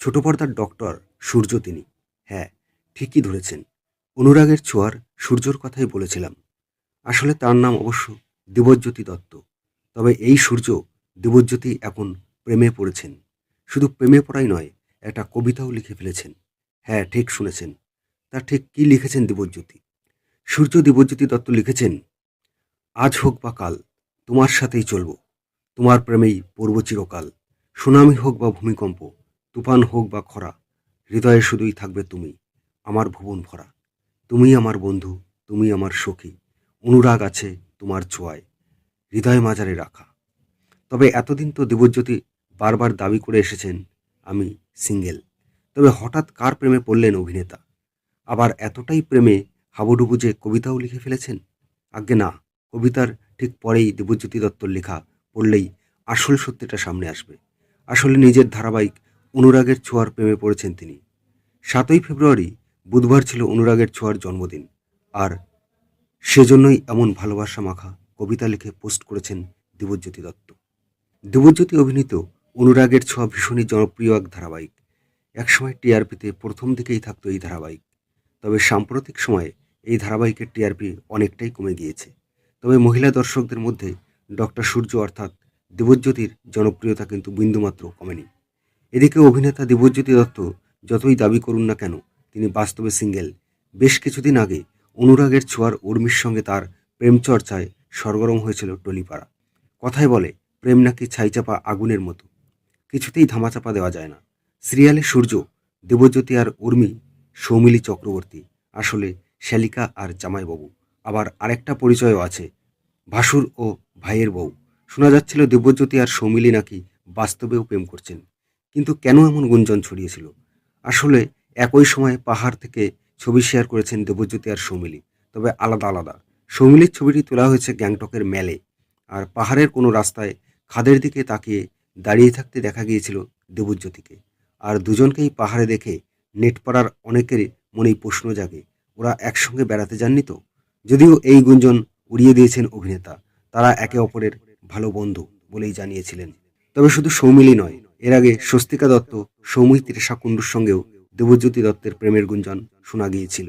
ছোট পর্দার ডক্টর সূর্য তিনি। হ্যাঁ ঠিকই ধরেছেন। অনুরাগের ছোঁয়ার সূর্যর কথাই বলেছিলাম। আসলে তার নাম অবশ্য দেবজ্যোতি দত্ত। তবে এই সূর্য দেবজ্যোতি এখন প্রেমে পড়েছেন। শুধু প্রেমে পড়াই নয়, একটা কবিতাও লিখে ফেলেছেন। হ্যাঁ ঠিক শুনেছেন। তা ঠিক কি লিখেছেন দেবজ্যোতি সূর্য দেবজ্যোতি দত্ত লিখেছেন, আজ হোক বা কাল, তোমার সাথেই চলব। তোমার প্রেমেই পড়ব চিরকাল। সুনামি হোক বা ভূমিকম্প তুফান হোক বা খরা, হৃদয়ে শুধুই থাকবে তুমি, আমার ভুবন ভরা। তুমি আমার বন্ধু তুমি আমার সখী, অনুরাগ আছে তোমার ছোঁয়ায়, হৃদয় মাজারে রাখা। তবে এতদিন তো দেবজ্যোতি বারবার দাবি করে এসেছেন, আমি সিঙ্গেল। তবে হঠাৎ কার প্রেমে পড়লেন অভিনেতা? আবার এতটাই প্রেমে হাবুডুবু যে কবিতাও লিখে ফেলেছেন? আজ্ঞে না, কবিতার ঠিক পরেই দেবজ্যোতি দত্তর লেখা পড়লেই আসল সত্যিটা সামনে আসবে। আসলে নিজের ধারাবাহিক অনুরাগের ছোঁয়ার প্রেমে পড়েছেন তিনি। সাতই ফেব্রুয়ারি বুধবার ছিল অনুরাগের ছোঁয়ার জন্মদিন আর সেজন্যই এমন ভালোবাসা মাখা কবিতা লিখে পোস্ট করেছেন দেবজ্যোতি দত্ত। দেবজ্যোতি অভিনীত অনুরাগের ছোঁয়া ভীষণই জনপ্রিয় এক ধারাবাহিক। একসময় টিআরপিতে প্রথম দিকেই থাকতো এই ধারাবাহিক। তবে সাম্প্রতিক সময়ে এই ধারাবাহিকের টিআরপি অনেকটাই কমে গিয়েছে। তবে মহিলা দর্শকদের মধ্যে ডক্টর সূর্য অর্থাৎ দেবজ্যোতির জনপ্রিয়তা কিন্তু বিন্দুমাত্র কমেনি। এদিকে অভিনেতা দেবজ্যোতি দত্ত যতই দাবি করুন না কেন, তিনি বাস্তবে সিঙ্গেল বেশ কিছুদিন আগে অনুরাগের ছোঁয়ার উর্মির সঙ্গে তার প্রেম চর্চায় সরগরম হয়েছিল টলিপাড়া। কথায় বলে, প্রেম নাকি ছাইচাপা আগুনের মতো। কিছুতেই ধামাচাপা দেওয়া যায় না। সিরিয়ালে সূর্য দেবজ্যোতি আর উর্মি, সৌমিলি চক্রবর্তী, আসলে শ্যালিকা আর জামাইবাবু। আবার আরেকটা পরিচয়ও আছে, ভাসুর ও ভাইয়ের বউ। শোনা যাচ্ছিল দেবজ্যোতি আর সৌমিলি নাকি বাস্তবেও প্রেম করছেন। কিন্তু কেন এমন গুঞ্জন ছড়িয়েছিল? আসলে একই সময়ে পাহাড় থেকে ছবি শেয়ার করেছেন দেবজ্যোতি আর সৌমিলি, তবে আলাদা আলাদা। সৌমিলির ছবিটি তোলা হয়েছে গ্যাংটকের মেলে, আর পাহাড়ের কোনো রাস্তায় খাদের দিকে তাকিয়ে দাঁড়িয়ে থাকতে দেখা গিয়েছিল দেবজ্যোতিকে। আর দুজনকেই পাহাড়ে দেখে নেটপাড়ার অনেকের মনেই প্রশ্ন জাগে, ওরা একসঙ্গে বেড়াতে যাননি তো? যদিও এই গুঞ্জন উড়িয়ে দিয়েছেন অভিনেতা, তারা একে অপরের ভালো বন্ধু বলেই জানিয়েছিলেন। তবে শুধু সৌমিলি নয় এর আগে স্বস্তিকা দত্ত সৌমিত্রী শাকুণ্ডুর সঙ্গেও দেবজ্যোতি দত্তের প্রেমের গুঞ্জন শোনা গিয়েছিল।